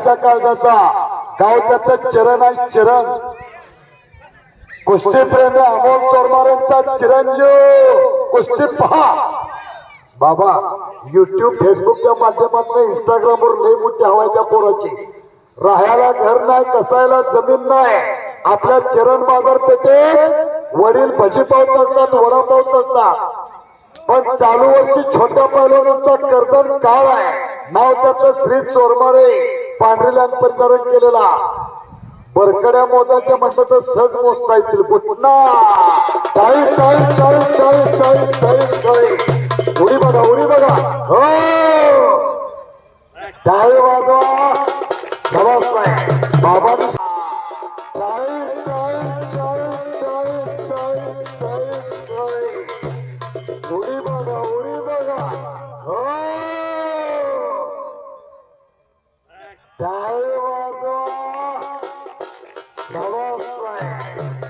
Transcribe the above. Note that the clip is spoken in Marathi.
गावाच्या काळजाचा गाव त्याचं चरण आहे चरण. कुस्तीप्रेमी अमोल चोरमारांचा चिरंजीव. कुस्ती पहा. बाबा युट्यूब फेसबुकच्या माध्यमातून इंस्टाग्रामवर लई मोठी हवाय त्या पोराची. राहायला घर नाही कसायला जमीन नाही. आपल्या चरण बाजारपेठेत वडील भजी भजीपाव तळतात वडापाव असतात पण चालू वर्षी छोट्या पैलवानांचा कर्दन काळ आहे. नाव त्याचं श्री चोरमारे. पांढरीलान परिधारण केलेला. बरकड्या मोजायच्या म्हटलं तर सहज मोजता येतील. पुन्हा. टाळी टाळी टाळी टाळी टाळी टाळी टाळी. उडी बघा उडी बघा. हो. टाळी वाजवा. जबाब नाही बाबांनी. टाळी टाळी टाळी टाळी टाळी टाळी टाळी. टाळी वाजवा बाबा